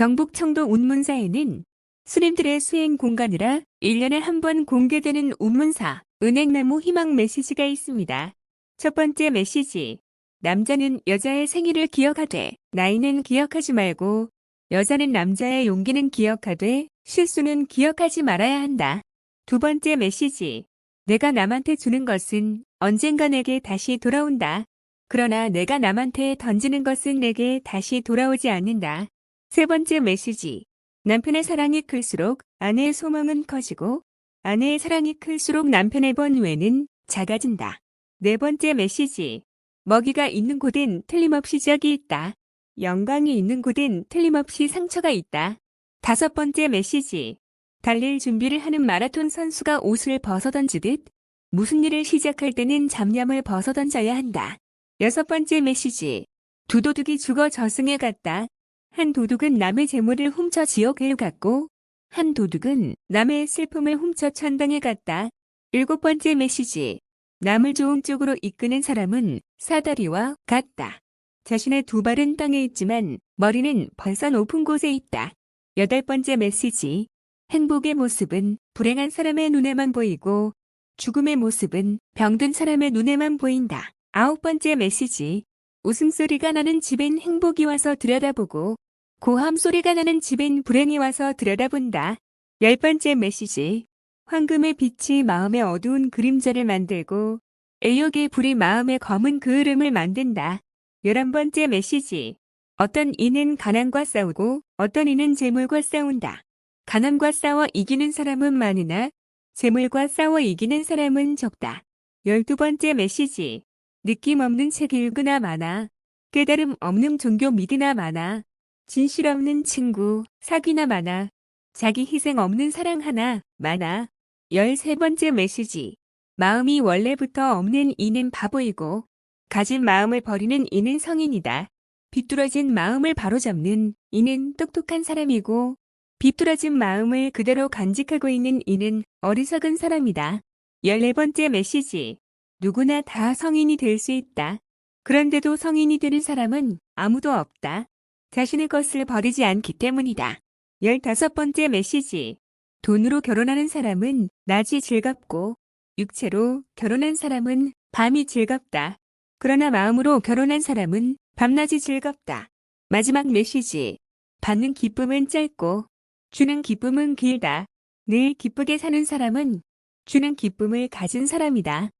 경북 청도 운문사에는 스님들의 수행 공간이라 1년에 한 번 공개되는 운문사 은행나무 희망 메시지가 있습니다. 첫 번째 메시지. 남자는 여자의 생일을 기억하되 나이는 기억하지 말고 여자는 남자의 용기는 기억하되 실수는 기억하지 말아야 한다. 두 번째 메시지. 내가 남한테 주는 것은 언젠가 내게 다시 돌아온다. 그러나 내가 남한테 던지는 것은 내게 다시 돌아오지 않는다. 세 번째 메시지. 남편의 사랑이 클수록 아내의 소망은 커지고 아내의 사랑이 클수록 남편의 번뇌는 작아진다. 네 번째 메시지. 먹이가 있는 곳엔 틀림없이 적이 있다. 영광이 있는 곳엔 틀림없이 상처가 있다. 다섯 번째 메시지. 달릴 준비를 하는 마라톤 선수가 옷을 벗어던지듯 무슨 일을 시작할 때는 잡념을 벗어던져야 한다. 여섯 번째 메시지. 두 도둑이 죽어 저승에 갔다. 한 도둑은 남의 재물을 훔쳐 지옥에 갔고 한 도둑은 남의 슬픔을 훔쳐 천당에 갔다. 일곱 번째 메시지. 남을 좋은 쪽으로 이끄는 사람은 사다리와 같다. 자신의 두 발은 땅에 있지만 머리는 벌써 높은 곳에 있다. 여덟 번째 메시지. 행복의 모습은 불행한 사람의 눈에만 보이고 죽음의 모습은 병든 사람의 눈에만 보인다. 아홉 번째 메시지. 웃음소리가 나는 집엔 행복이 와서 들여다보고 고함 소리가 나는 집엔 불행이 와서 들여다본다. 열 번째 메시지. 황금의 빛이 마음의 어두운 그림자를 만들고 애욕의 불이 마음의 검은 그을음을 만든다. 열한 번째 메시지. 어떤 이는 가난과 싸우고 어떤 이는 재물과 싸운다. 가난과 싸워 이기는 사람은 많으나 재물과 싸워 이기는 사람은 적다. 열두 번째 메시지. 느낌 없는 책 읽으나 마나. 깨달음 없는 종교 믿으나 마나. 진실 없는 친구, 사귀나 마나. 자기 희생 없는 사랑 하나, 마나. 열세 번째 메시지. 마음이 원래부터 없는 이는 바보이고, 가진 마음을 버리는 이는 성인이다. 비뚤어진 마음을 바로잡는 이는 똑똑한 사람이고, 비뚤어진 마음을 그대로 간직하고 있는 이는 어리석은 사람이다. 열네 번째 메시지. 누구나 다 성인이 될 수 있다. 그런데도 성인이 되는 사람은 아무도 없다. 자신의 것을 버리지 않기 때문이다. 열다섯 번째 메시지. 돈으로 결혼하는 사람은 낮이 즐겁고, 육체로 결혼한 사람은 밤이 즐겁다. 그러나 마음으로 결혼한 사람은 밤낮이 즐겁다. 마지막 메시지. 받는 기쁨은 짧고, 주는 기쁨은 길다. 늘 기쁘게 사는 사람은 주는 기쁨을 가진 사람이다.